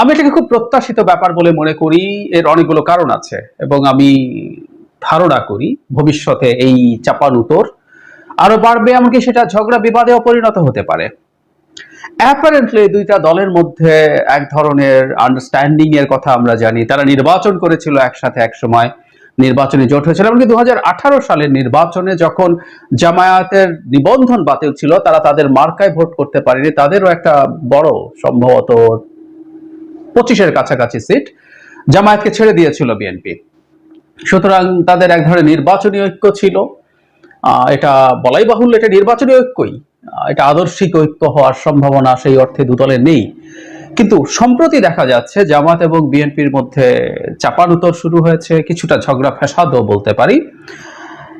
আমি এটাকে খুব প্রত্যাশিত ব্যাপার বলে মনে করি, এর অনেকগুলো কারণ আছে এবং আমি ধারণা করি ভবিষ্যতে এই চাপান উত্তর আরও বাড়বে, এমনকি সেটা ঝগড়া বিবাদেও পরিণত হতে পারে। অ্যাপারেন্টলি দুইটা দলের মধ্যে এক ধরনের আন্ডারস্ট্যান্ডিং এর কথা আমরা জানি। তারা নির্বাচন করেছিল একসাথে এক সময়, নির্বাচনে জোট হয়েছিল, এমনকি দু হাজার আঠারো সালের নির্বাচনে যখন জামায়াতের নিবন্ধন বাতিল ছিল, তারা তাদের মার্কায় ভোট করতে পারেনি। তাদেরও একটা বড় সম্ভবত পঁচিশের কাছাকাছি সিট জামায়াতকে ছেড়ে দিয়েছিল বিএনপি সুতরাং তাদের এক ধরনের নির্বাচনী ঐক্য ছিল। এটা বলাই বাহুল্য, এটা নির্বাচনী ঐক্যই। এটা আদর্শিক ঐক্য হওয়ার সম্ভাবনা সেই অর্থে দুদলের নেই। কিন্তু সম্প্রতি দেখা যাচ্ছে জামাত এবং বিএনপির মধ্যে চাপানুতর শুরু হয়েছে, কিছুটা ঝগড়া ফ্যাসাদও বলতে পারি।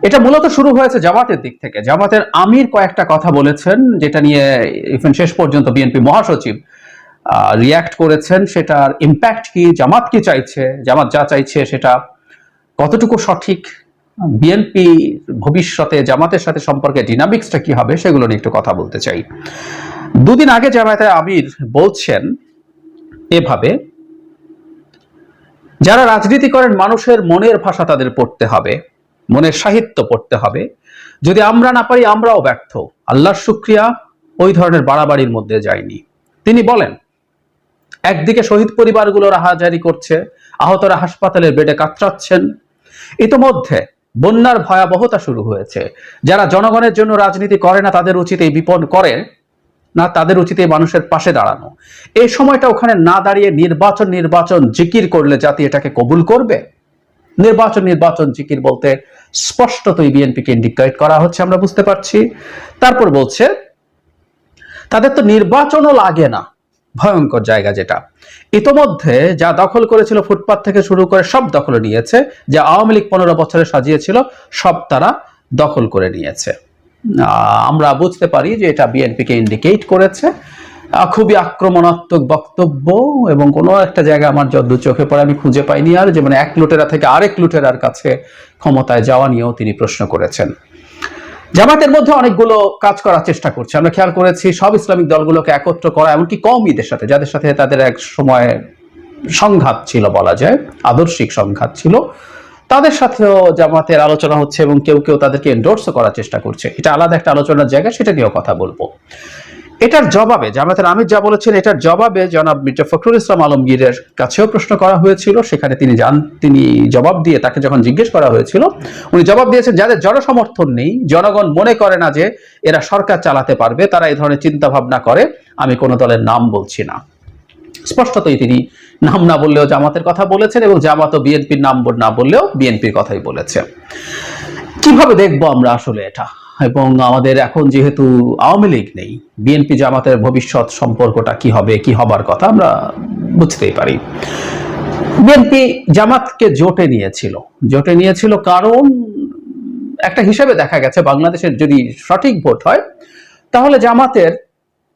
এটা মূলত শুরু হয়েছে জামাতের দিক থেকে। জামাতের আমির কয়েকটা কথা বলেছেন, যেটা নিয়ে ইভেন শেষ পর্যন্ত বিএনপি মহাসচিব রিয়াক্ট করেছেন, সেটার ইম্প্যাক্ট কি, জামাত কি চাইছে, জামাত যা চাইছে সেটা কতটুকু সঠিক বিএনপি ভবিষ্যতে জামাতের সাথে সম্পর্কে ডিনামিক্সটা কি হবে সেগুলো নিয়ে একটু কথা বলতে চাই। দুদিন আগে জামায়াতের আমির বলছেন এভাবে, যারা রাজনীতি করেন মানুষের মনের ভাষা তাদের পড়তে হবে, মনের সাহিত্য পড়তে হবে। যদি আমরা না পারি, আমরাও ব্যর্থ। আল্লাহর শুক্রিয়া, ওই ধরনের বাড়াবাড়ির মধ্যে যায়নি তিনি বলেন একদিকে শহীদ পরিবারগুলো রাহাজারি করছে, আহতরা হাসপাতালের বেডে কাতরাচ্ছেন। ইতোমধ্যে বন্যার ভয়াবহতা শুরু হয়েছে। যারা জনগণের জন্য রাজনীতি করে না, তাদের উচিত এই বিপদ করে, না তাদের উচিত এই মানুষের পাশে দাঁড়ানো। এই সময়টা ওখানে না দাঁড়িয়ে নির্বাচন নির্বাচন জিকির করলে জাতি এটাকে কবুল করবে? নির্বাচন নির্বাচন জিকির বলতে স্পষ্টতই বিএনপিকে ইন্ডিকেট করা হচ্ছে, আমরা বুঝতে পারছি। তারপর বলছে, তাদের তো নির্বাচনও লাগে না। ভয়ঙ্কর জায়গা যেটা। ইতোমধ্যে যা দখল করেছিল ফুটপাত থেকে শুরু করে সব দখল নিয়েছে, যা আওয়ামী লীগ পনেরো বছরে সাজিয়েছিল, সব তারা দখল করে নিয়েছে। আমরা বুঝতে পারি যে এটা বিএনপিকে ইন্ডিকেট করেছে। খুবই আক্রমণাত্মক বক্তব্য এবং কোনো একটা জায়গা আমার যদ্দু চোখে পড়ে, আমি খুঁজে পাইনি আর, যে মানে এক লুটেরা থেকে আরেক লুটেরার কাছে ক্ষমতায় যাওয়া নিয়েও তিনি প্রশ্ন করেছেন। জামাতের মধ্যে অনেকগুলো কাজ করার চেষ্টা করছে। আমরা খেয়াল করেছি, সব ইসলামিক দলগুলোকে একত্র করা, এমনকি কমইদের সাথে, যাদের সাথে তাদের এক সময় সংঘাত ছিল বলা যায়, আদর্শিক সংঘাত ছিল, তাদের সাথেও জামাতের আলোচনা হচ্ছে এবং কেউ কেউ তাদেরকে এন্ডোর্সও করার চেষ্টা করছে। এটা আলাদা একটা আলোচনার জায়গা, সেটা নিয়েও কথা বলব। এটার জবাবে জামাতের আমির যা বলেছেন, এটার জবাবে জনাব মির্জা ফখরুল ইসলাম আলমগীরের কাছেও প্রশ্ন করা হয়েছিল। সেখানে তিনি জান, তিনি জবাব দিয়ে তাকে যখন জিজ্ঞেস করা হয়েছিল, উনি জবাব দিয়েছেন, যাদের জনসমর্থন নেই, জনগণ মনে করে না যে এরা সরকার চালাতে পারবে, তারা এই ধরনের চিন্তা ভাবনা করে, আমি কোনো দলের নাম বলছি না। স্পষ্টতই তিনি নাম না বললেও জামাতের কথা বলেছেন এবং জামাত ও বিএনপির নাম না বললেও বিএনপির কথাই বলেছে। কীভাবে দেখব আমরা আসলে এটা? এবং আমাদের এখন যেহেতু আওয়ামী লীগ নেই, বিএনপি জামাতের ভবিষ্যৎ সম্পর্কটা কি হবে, কি হবার কথা আমরা বুঝতেই পারি। বিএনপি জামাতকে জোটে নিয়েছিল। জোটে নিয়েছিল কারণ একটা হিসেবে দেখা গেছে, বাংলাদেশের যদি সঠিক ভোট হয়, তাহলে জামাতের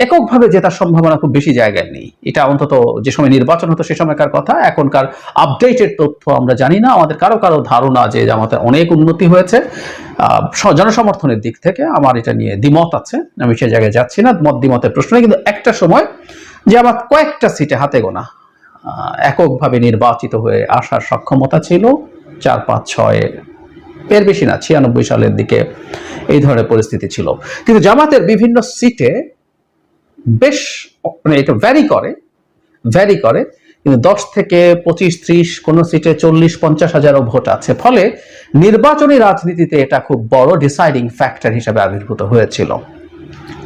এককভাবে জেতার সম্ভাবনা খুব বেশি জায়গায় নেই। এটা অন্তত যে সময় নির্বাচন হতো সে সময়কার কথা, এখনকার আপডেটেড তথ্য আমরা জানি না। আমাদের কারও কারও ধারণা যে জামাতের অনেক উন্নতি হয়েছে। জনসমর্থনের দিক থেকে আমার এটা নিয়ে দ্বিমত আছে। আমি সে জায়গায় যাচ্ছি না, মত দ্বিমতের প্রশ্ন কিন্তু একটা সময় যে আমার কয়েকটা সিটে হাতে গোনা এককভাবে নির্বাচিত হয়ে আসার সক্ষমতা ছিল। চার, পাঁচ, ছয়, এর বেশি না, ছিয়ানব্বই সালের দিকে এই ধরনের পরিস্থিতি ছিল। কিন্তু জামাতের বিভিন্ন সিটে বেশ মানে এটা ভ্যারি করে ভ্যারি করে, কিন্তু দশ থেকে পঁচিশ, ত্রিশ, কোন সিটে চল্লিশ, পঞ্চাশ হাজারও ভোট আছে। ফলে নির্বাচনী রাজনীতিতে এটা খুব বড় ডিসাইডিং ফ্যাক্টর হিসেবে আবির্ভূত হয়েছিল।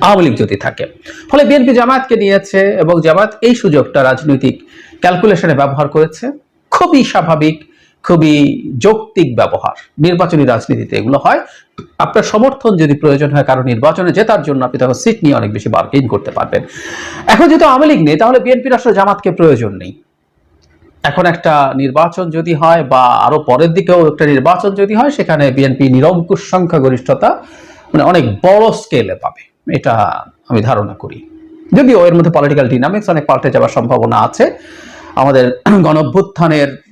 আওয়ামী লীগ যদি থাকে। ফলে বিএনপি জামায়াতকে নিয়েছে এবং জামায়াত এই সুযোগটা রাজনৈতিক ক্যালকুলেশনে ব্যবহার করেছে। খুবই স্বাভাবিক খুবই যৌক্তিক ব্যবহার। নির্বাচনী রাজনীতিতে এগুলো হয়। আপনার সমর্থন যদি প্রয়োজন হয় কারণ নির্বাচনে জেতার জন্য আপনি তখন সিট নিয়ে অনেক বেশি বার্গেইন করতে পারবেন। এখন যেহেতু আওয়ামী লীগ নেই, তাহলে বিএনপির আসলে জামাতকে প্রয়োজন নেই। এখন একটা নির্বাচন যদি হয় বা আরও পরের দিকেও একটা নির্বাচন যদি হয়, সেখানে বিএনপি নিরঙ্কুশ সংখ্যাগরিষ্ঠতা মানে অনেক বড় স্কেলে পাবে। এটা আমি ধারণা করি। যদিও এর মধ্যে পলিটিক্যাল ডিনামিক্স অনেক পাল্টে যাওয়ার সম্ভাবনা আছে। আমাদের গণভ্যুত্থানের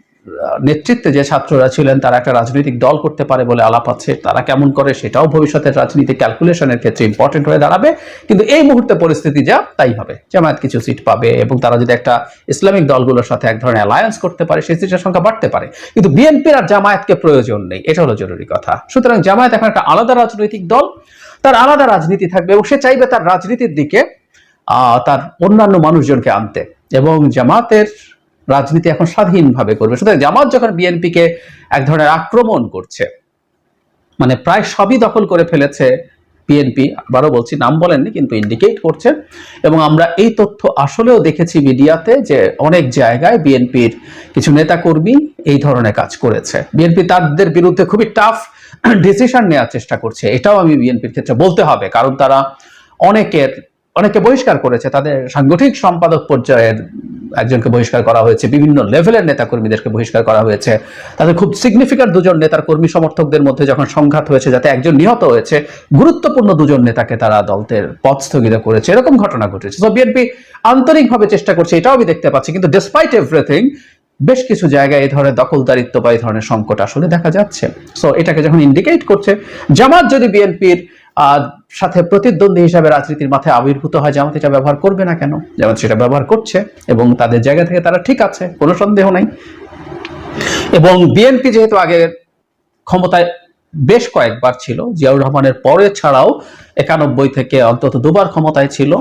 নেতৃত্বে যে ছাত্ররা ছিলেন, তারা একটা রাজনৈতিক দল করতে পারে বলে আলাপ আছে। তারা কেমন করে সেটাও ভবিষ্যতের রাজনীতি ক্যালকুলেশনের ক্ষেত্রে ইম্পর্টেন্ট হয়ে দাঁড়াবে। কিন্তু এই মুহূর্তে পরিস্থিতি যা, তাই হবে। জামায়াত কিছু সিট পাবে এবং তারা যদি একটা ইসলামিক দলগুলোর সাথে এক ধরনের অ্যালায়েন্স করতে পারে, সেই সিটের সংখ্যা বাড়তে পারে। কিন্তু বিএনপির আর জামায়াতকে প্রয়োজন নেই, এটা হলো জরুরি কথা। সুতরাং জামায়াত এখন একটা আলাদা রাজনৈতিক দল, তার আলাদা রাজনীতি থাকবে এবং সে চাইবে তার রাজনীতির দিকে তার অন্যান্য মানুষজনকে আনতে। এবং জামাতের রাজনীতি এখন স্বাধীনভাবে করবে। সুতরাং জামাত যখন বিএনপিকে এক ধরনের আক্রমণ করছে মানে প্রায় সবই দখল করে ফেলেছে বিএনপি, আবারও বলছি, নাম বলেননি কিন্তু ইন্ডিকেট করছে। এবং আমরা এই তথ্য আসলেও দেখেছি মিডিয়াতে যে অনেক জায়গায় বিএনপির কিছু নেতাকর্মী এই ধরনের কাজ করেছে। বিএনপি তাদের বিরুদ্ধে খুবই টাফ ডিসিশন নেওয়ার চেষ্টা করছে। এটাও আমি বিএনপির ক্ষেত্রে বলতে হবে, কারণ তারা অনেকের অনেকে বহিষ্কার করেছে। তাদের সাংগঠনিক সম্পাদক পর্যায়ের একজনকে বহিষ্কার করা হয়েছে, বিভিন্ন লেভেলের নেতাকর্মীদেরকে বহিষ্কার করা হয়েছে। তাদের খুব সিগনিফিক্যান্ট দুজন নেতার কর্মী সমর্থকদের মধ্যে যখন সংঘাত হয়েছে, যাতে একজন নিহত হয়েছে, গুরুত্বপূর্ণ দুজন নেতাকে তারা দলতের পদ স্থগিত করেছে। এরকম ঘটনা ঘটেছে। তো বিএনপি আন্তরিকভাবে চেষ্টা করছে, এটাও আমি দেখতে পাচ্ছি, কিন্তু ডিসপাইট এভরিথিং বেশ কিছু জায়গায় এই ধরনের দখলদারিত্ব বা এই ধরনের সংকট আসলে দেখা যাচ্ছে। সো এটাকে যখন ইন্ডিকেট করছে, জামাত যদি বিএনপির সাথে প্রতিদ্বন্দ্বী হিসাবে রাজনীতির মাথায় আবির্ভূত হয় জামাত এটা ব্যবহার করবে না কেন জামাত সেটা ব্যবহার করছে এবং তাদের জায়গা থেকে তারা ঠিক আছে, কোনো সন্দেহ নাই। এবং বিএনপি যেহেতু আগে ক্ষমতায় বেশ কয়েকবার ছিল, জিয়াউর রহমানের পরে ছাড়াও একানব্বই থেকে অন্তত দুবার ক্ষমতায় ছিল,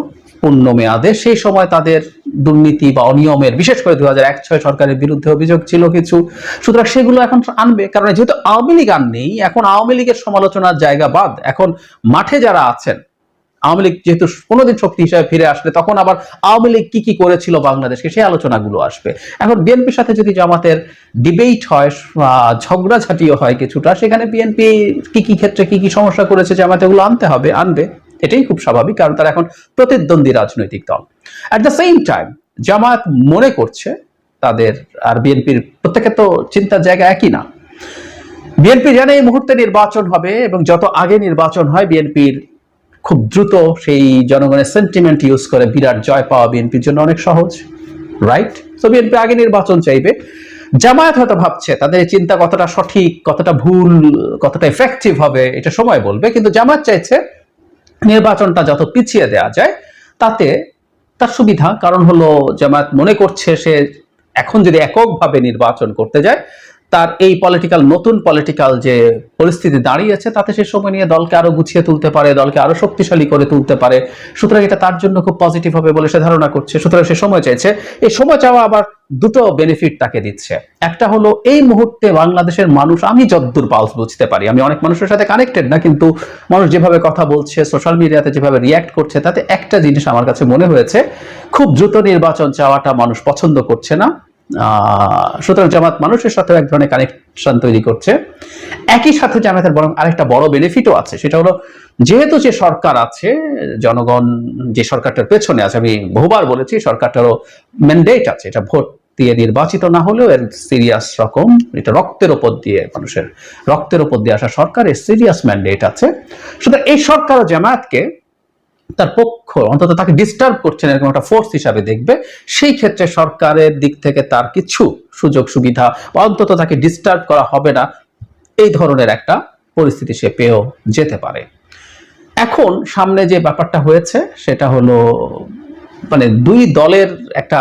পূর্ণ মেয়াদে, সেই সময় তাদের দুর্নীতি বা অনিয়মের, বিশেষ করে দু হাজার এক, ছয় সরকারের বিরুদ্ধে অভিযোগ ছিল কিছু। সুতরাং সেগুলো এখন আনবে, কারণ যেহেতু আওয়ামী লীগ আর নেই, এখন আওয়ামী লীগের সমালোচনার জায়গা বাদ। এখন মাঠে যারা আছেন, আওয়ামী লীগ যেহেতু কোনোদিন শক্তি হিসাবে ফিরে আসলে, তখন আবার আওয়ামী লীগ কি কি করেছিল বাংলাদেশকে, সেই আলোচনাগুলো আসবে। এখন বিএনপির সাথে যদি জামাতের ডিবেট হয় ঝগড়াঝাটিও হয় কিছুটা, সেখানে বিএনপি কি কি ক্ষেত্রে কি কি সমস্যা করেছে জামাত, এগুলো আনতে হবে, আনবে। এটাই খুব স্বাভাবিক, কারণ তারা এখন প্রতিদ্বন্দ্বী রাজনৈতিক দল। At the same time Jamaat মনে করছে তাদের আর বিএনপির প্রত্যেকের তো চিন্তার জায়গা একই না। বিএনপি জানে এই মুহূর্তে নির্বাচন হবে এবং যত আগে নির্বাচন হয়, বিএনপির খুব দ্রুত সেই জনগণের সেন্টিমেন্ট ইউজ করে বিরাট জয় পাওয়া বিএনপির জন্য অনেক সহজ রাইট তো বিএনপি আগে নির্বাচন চাইবে। জামায়াত হয়তো ভাবছে তাদের চিন্তা কতটা সঠিক, কতটা ভুল, কতটা এফেক্টিভ হবে, এটা সময় বলবে। কিন্তু জামায়াত চাইছে নির্বাচনটা যত পিছিয়ে দেওয়া যায়, তাতে তার সুবিধা, কারণ হলো জামায়াত মনে করছে সে এখন যদি এককভাবে নির্বাচন করতে যায়, তার এই পলিটিক্যাল নতুন পলিটিক্যাল যে পরিস্থিতি দাঁড়িয়েছে তাতে সে সময় নিয়ে দলকে আরও গুছিয়ে তুলতে পারে, দলকে আরও শক্তিশালী করে তুলতে পারে। সুতরাং এটা তার জন্য খুব পজিটিভ হবে বলে সে ধারণা করছে। সুতরাং সে সময় চাইছে। এই সময় চাওয়া আবার দুটো বেনিফিট তাকে দিচ্ছে। একটা হলো, এই মুহূর্তে বাংলাদেশের মানুষ, আমি যদ্দূর পালস বুঝতে পারি, আমি অনেক মানুষের সাথে কানেক্টেড না, কিন্তু মানুষ যেভাবে কথা বলছে সোশ্যাল মিডিয়াতে যেভাবে রিয়াক্ট করছে, তাতে একটা জিনিস আমার কাছে মনে হয়েছে, খুব দ্রুত নির্বাচন চাওয়াটা মানুষ পছন্দ করছে না। সুতরাং জামাত মানুষের সাথেও এক ধরনের কানেকশন তৈরি করছে। একই সাথে জামাতের বরং আরেকটা বড় বেনিফিটও আছে, সেটা হলো, যেহেতু যে সরকার আছে, জনগণ যে সরকারটার পেছনে আছে, আমি বহুবার বলেছি সরকারটারও ম্যান্ডেট আছে, এটা ভোট দিয়ে নির্বাচিত না হলেও এর সিরিয়াস রকম এটা রক্তের ওপর দিয়ে মানুষের রক্তের ওপর দিয়ে আসা সরকারের সিরিয়াস ম্যান্ডেট আছে। সুতরাং এই সরকার জামায়াতকে তার পক্ষ অন্তত তাকে ডিস্টার্ব করছেন এরকম একটা ফোর্স হিসাবে দেখবে। সেই ক্ষেত্রে সরকারের দিক থেকে তার কিছু সুযোগ সুবিধা অন্তত তাকে ডিস্টার্ব করা হবে না, এই ধরনের একটা পরিস্থিতি সে পেয়েও যেতে পারে। এখন সামনে যে ব্যাপারটা হয়েছে, সেটা হলো মানে দুই দলের একটা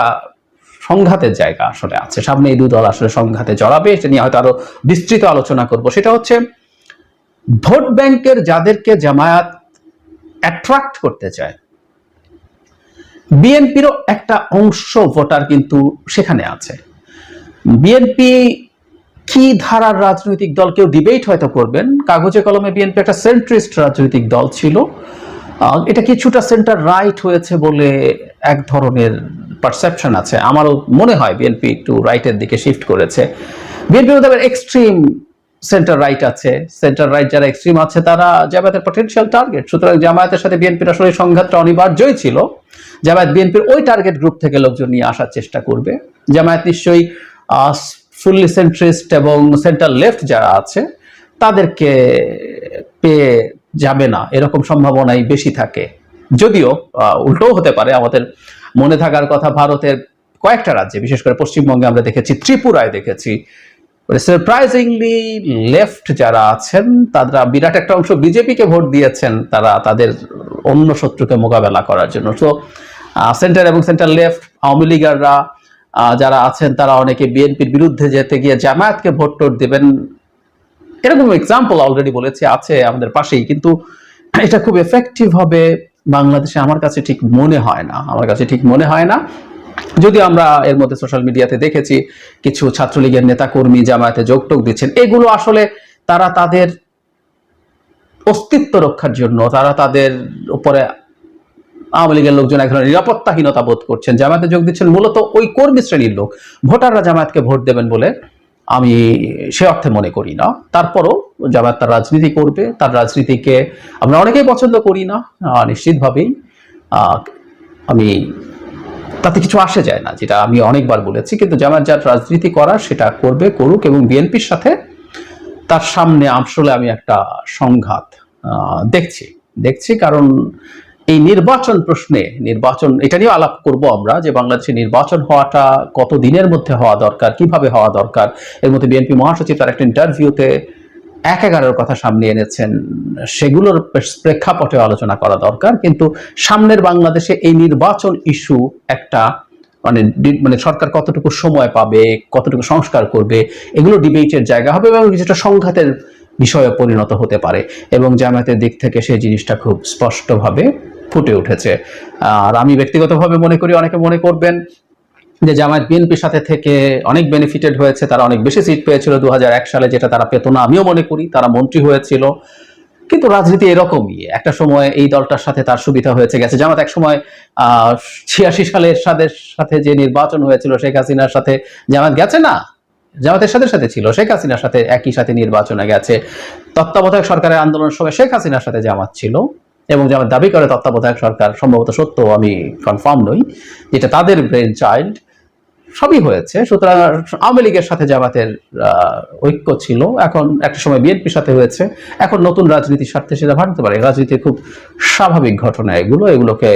সংঘাতের জায়গা আসলে আছে। সামনে এই দুই দল আসলে সংঘাতে জড়াবে, এটা নিয়ে হয়তো আরও বিস্তৃত আলোচনা করব। সেটা হচ্ছে, ভোট ব্যাংকের যাদেরকে জামায়াত অ্যাট্রাক্ট করতে চায়, বিএনপিরও একটা অংশ ভোটার কিন্তু সেখানে আছে। বিএনপি কি ধারার রাজনৈতিক দল কেউ ডিবেট হয়তো করবেন, কাগজে কলমে বিএনপি একটা সেন্ট্রিস্ট রাজনৈতিক দল ছিল। এটা কিছুটা সেন্টার রাইট হয়েছে বলে এক ধরনের পারসেপশন আছে। আমারও মনে হয় বিএনপি একটু রাইটের দিকে শিফট করেছে। বিএনপির মধ্যে এক্সট্রিম সেন্টার রাইট আছে। সেন্টার রাইট যারা এক্সট্রিম আছে, তারা জামায়াতের পটেনশিয়াল টার্গেট সুতরাং জামায়াতের সাথে বিএনপির আসলে সংঘাতটা অনিবার্যই ছিল। জামায়াত বিএনপির ওই টার্গেট গ্রুপ থেকে লোকজন নিয়ে আসার চেষ্টা করবে। জামায়াত নিশ্চয়ই ফুললি সেন্ট্রিস্ট এবং সেন্টার লেফট যারা আছে, তাদেরকে পেয়ে যাবে না। এরকম সম্ভাবনাই বেশি থাকে। যদিও উল্টোও হতে পারে আমাদের মনে থাকার কথা ভারতের কয়েকটা রাজ্যে, বিশেষ করে পশ্চিমবঙ্গে আমরা দেখেছি, ত্রিপুরায় দেখেছি। সারপ্রাইজিংলি লেফট যারা আছেন, তারা বিরাট একটা অংশ বিজেপিকে ভোট দিয়েছেন, তারা তাদের অন্য শত্রুকে মোকাবেলা করার জন্য। তো সেন্টার এবং সেন্টার লেফট আওয়ামী লীগাররা যারা আছেন, তারা অনেকে বিএনপির বিরুদ্ধে যেতে গিয়ে জামায়াতকে ভোট টোট দেবেন। এরকম এক্সাম্পল অলরেডি বলেছি, আছে আমাদের পাশেই। কিন্তু এটা খুব এফেক্টিভ হবে বাংলাদেশে আমার কাছে ঠিক মনে হয় না, আমার কাছে ঠিক মনে হয় না। যদি আমরা এর মধ্যে সোশ্যাল মিডিয়াতে দেখেছি, কিছু ছাত্রলীগের নেতাকর্মী জামায়াতে যোগটোক দিচ্ছেন। এগুলো আসলে তারা তাদের অস্তিত্ব রক্ষার জন্য, তারা তাদের উপরে আওয়ামী লীগের লোকজন এক ধরনের নিরাপত্তাহীনতা বোধ করছেন। জামায়াতে যোগ দিচ্ছেন মূলত ওই কর্মী শ্রেণির লোক। ভোটাররা জামায়াতকে ভোট দেবেন বলে আমি সে অর্থে মনে করি না। তারপরও জামায়াত তার রাজনীতি করবে, তার রাজনীতিকে আমরা অনেকেই পছন্দ করি না। নিশ্চিতভাবেই আমি তাতে কিছু আসে যায় না, যেটা আমি অনেকবার বলেছি। কিন্তু জামায়াত যার রাজনীতি করার সেটা করবে, করুক এবং বিএনপির সাথে তার সামনে আসলে আমি একটা সংঘাত দেখছি। দেখছি কারণ এই নির্বাচন প্রশ্নে, নির্বাচন, এটা নিয়ে আলাপ করব আমরা যে বাংলাদেশে নির্বাচন হওয়াটা কত দিনের মধ্যে হওয়া দরকার, কীভাবে হওয়া দরকার? এর মধ্যে বিএনপি মহাসচিব তার একটা ইন্টারভিউতে এক এগারোর কথা সামনে এনেছেন। সেগুলোর প্রেক্ষাপটে আলোচনা করা দরকার। কিন্তু সামনের বাংলাদেশে এই নির্বাচন ইস্যু একটা মানে মানে সরকার কতটুকু সময় পাবে, কতটুকু সংস্কার করবে, এগুলো ডিবেটের জায়গা হবে এবং কিছুটা সংঘাতের বিষয়ে পরিণত হতে পারে। এবং জামায়াতের দিক থেকে সেই জিনিসটা খুব স্পষ্টভাবে ফুটে উঠেছে। আর আমি ব্যক্তিগতভাবে মনে করি অনেকে মনে করবেন যে জামায়াত বিএনপির সাথে থেকে অনেক বেনিফিটেড হয়েছে, তারা অনেক বেশি সিট পেয়েছিল দু হাজার এক সালে, যেটা তারা পেত না, আমিও মনে করি তারা মন্ত্রী হয়েছিল। কিন্তু রাজনীতি এরকমই, একটা সময় এই দলটার সাথে তার সুবিধা হয়েছে। গেছে জামাত এক সময়, আহ, ছিয়াশি সালের সাথে সাথে যে নির্বাচন হয়েছিল, শেখ হাসিনার সাথে, জামাত গেছে না, জামাতের সাথে সাথে ছিল, শেখ হাসিনার সাথে একই সাথে নির্বাচনে গেছে। তত্ত্বাবধায়ক সরকারের আন্দোলনের সময় শেখ হাসিনার সাথে জামাত ছিল। এবং যেমন দাবি করে তত্ত্বাবধায়ক সরকার, সম্ভবত সত্য, আমি কনফার্ম নই, যেটা তাদের ব্রেন চাইল্ড সবই হয়েছে। সুতরাং আওয়ামী লীগের সাথে জামাতের ঐক্য ছিল। এখন একটা সময় বিএনপির সাথে হয়েছে। এখন নতুন রাজনীতির স্বার্থে সেটা ভাঙতে পারে। রাজনীতি খুব স্বাভাবিক ঘটনা এগুলো। এগুলোকে